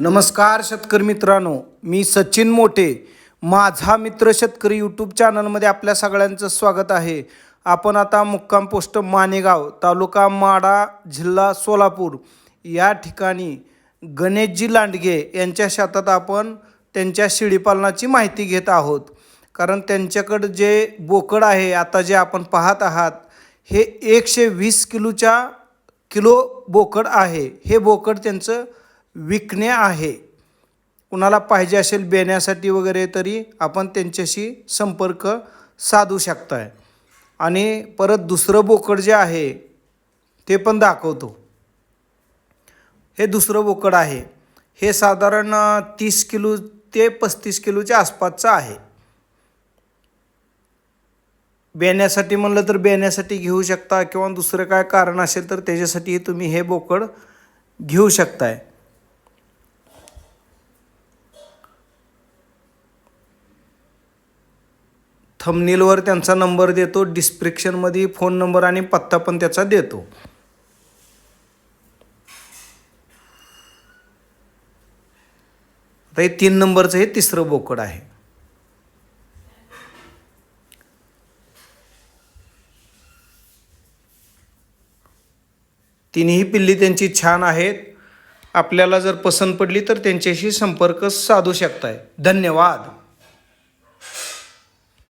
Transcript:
नमस्कार शेतकरी मित्रांनो मी सचिन मोठे. माझा मित्र शेतकरी यूट्यूब चॅनलमध्ये आपल्या सगळ्यांचं स्वागत आहे. आपण आता मुक्काम पोस्ट मानेगाव तालुका माडा जिल्हा सोलापूर या ठिकाणी गणेशजी लांडगे यांच्या शेतात आपण त्यांच्या शेळीपालनाची माहिती घेत आहोत. कारण त्यांच्याकडं जे बोकड आहे आता जे आपण पाहत आहात हे एकशे वीस किलोच्या किलो बोकड आहे. हे बोकड त्यांचं विकणे आहे. कुणाला पाहिजे असेल बेण्यासाठी वगैरे तरी आपण त्यांच्याशी संपर्क साधू शकताय. आणि परत दुसरं बोकड जे आहे ते पण दाखवतो. हे दुसरं बोकड आहे. हे साधारण तीस किलो ते पस्तीस किलोच्या आसपासचं आहे. बेण्यासाठी म्हणलं तर बेण्यासाठी घेऊ शकता किंवा दुसरं काय कारण असेल तर त्याच्यासाठी तुम्ही हे बोकड घेऊ शकताय. थंबनेलवर त्यांचा नंबर देतो डिस्क्रिप्शनमध्ये फोन नंबर आणि पत्ता पण त्याचा देतो. आता हे तीन नंबरचं हे तिसरं बोकड आहे. तिन्ही पिल्ली त्यांची छान आहेत. आपल्याला जर पसंत पडली तर त्यांच्याशी संपर्क साधू शकताय. धन्यवाद.